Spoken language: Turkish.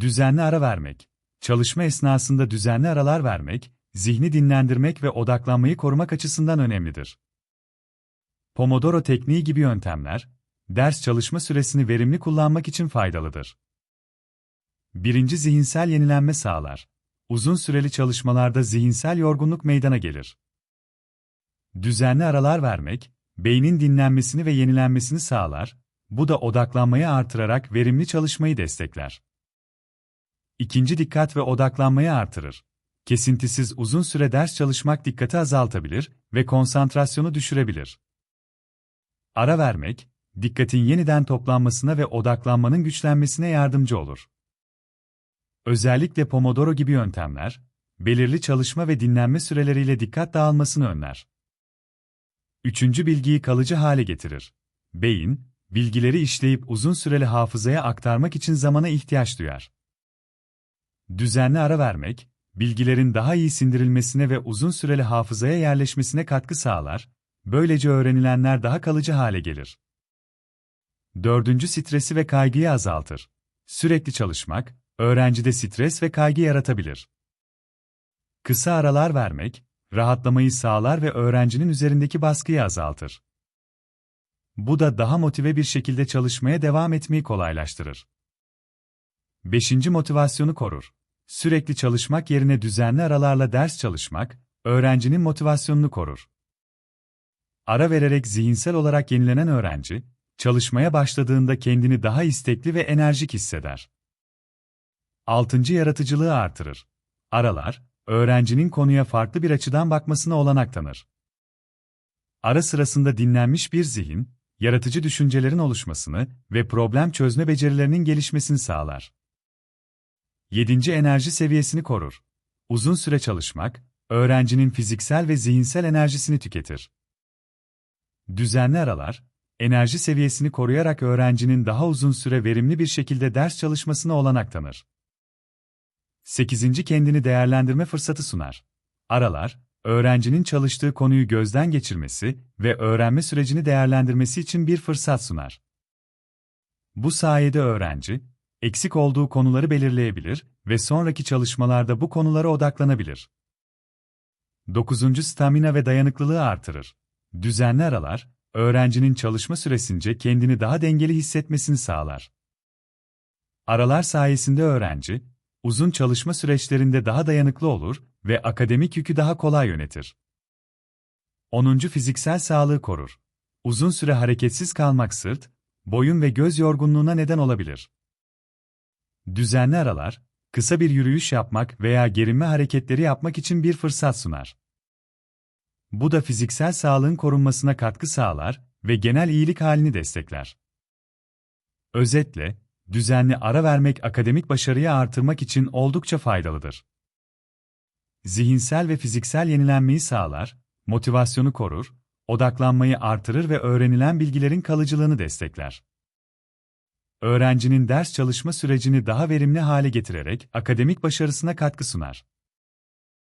Düzenli ara vermek. Çalışma esnasında düzenli aralar vermek, zihni dinlendirmek ve odaklanmayı korumak açısından önemlidir. Pomodoro tekniği gibi yöntemler, ders çalışma süresini verimli kullanmak için faydalıdır. Birinci zihinsel yenilenme sağlar. Uzun süreli çalışmalarda zihinsel yorgunluk meydana gelir. Düzenli aralar vermek, beynin dinlenmesini ve yenilenmesini sağlar, bu da odaklanmayı artırarak verimli çalışmayı destekler. İkinci dikkat ve odaklanmayı artırır. Kesintisiz uzun süre ders çalışmak dikkati azaltabilir ve konsantrasyonu düşürebilir. Ara vermek, dikkatin yeniden toplanmasına ve odaklanmanın güçlenmesine yardımcı olur. Özellikle Pomodoro gibi yöntemler, belirli çalışma ve dinlenme süreleriyle dikkat dağılmasını önler. Üçüncü bilgiyi kalıcı hale getirir. Beyin, bilgileri işleyip uzun süreli hafızaya aktarmak için zamana ihtiyaç duyar. Düzenli ara vermek, bilgilerin daha iyi sindirilmesine ve uzun süreli hafızaya yerleşmesine katkı sağlar, böylece öğrenilenler daha kalıcı hale gelir. Dördüncü stresi ve kaygıyı azaltır. Sürekli çalışmak, öğrencide stres ve kaygı yaratabilir. Kısa aralar vermek, rahatlamayı sağlar ve öğrencinin üzerindeki baskıyı azaltır. Bu da daha motive bir şekilde çalışmaya devam etmeyi kolaylaştırır. Beşinci motivasyonu korur. Sürekli çalışmak yerine düzenli aralarla ders çalışmak, öğrencinin motivasyonunu korur. Ara vererek zihinsel olarak yenilenen öğrenci, çalışmaya başladığında kendini daha istekli ve enerjik hisseder. Altıncı yaratıcılığı artırır. Aralar, öğrencinin konuya farklı bir açıdan bakmasına olanak tanır. Ara sırasında dinlenmiş bir zihin, yaratıcı düşüncelerin oluşmasını ve problem çözme becerilerinin gelişmesini sağlar. 7. Enerji seviyesini korur. Uzun süre çalışmak, öğrencinin fiziksel ve zihinsel enerjisini tüketir. Düzenli aralar, enerji seviyesini koruyarak öğrencinin daha uzun süre verimli bir şekilde ders çalışmasına olanak tanır. 8. Kendini değerlendirme fırsatı sunar. Aralar, öğrencinin çalıştığı konuyu gözden geçirmesi ve öğrenme sürecini değerlendirmesi için bir fırsat sunar. Bu sayede öğrenci, eksik olduğu konuları belirleyebilir ve sonraki çalışmalarda bu konulara odaklanabilir. 9. Stamina ve dayanıklılığı artırır. Düzenli aralar, öğrencinin çalışma süresince kendini daha dengeli hissetmesini sağlar. Aralar sayesinde öğrenci, uzun çalışma süreçlerinde daha dayanıklı olur ve akademik yükü daha kolay yönetir. 10. Fiziksel sağlığı korur. Uzun süre hareketsiz kalmak sırt, boyun ve göz yorgunluğuna neden olabilir. Düzenli aralar, kısa bir yürüyüş yapmak veya gerinme hareketleri yapmak için bir fırsat sunar. Bu da fiziksel sağlığın korunmasına katkı sağlar ve genel iyilik halini destekler. Özetle, düzenli ara vermek akademik başarıyı artırmak için oldukça faydalıdır. Zihinsel ve fiziksel yenilenmeyi sağlar, motivasyonu korur, odaklanmayı artırır ve öğrenilen bilgilerin kalıcılığını destekler. Öğrencinin ders çalışma sürecini daha verimli hale getirerek akademik başarısına katkı sunar.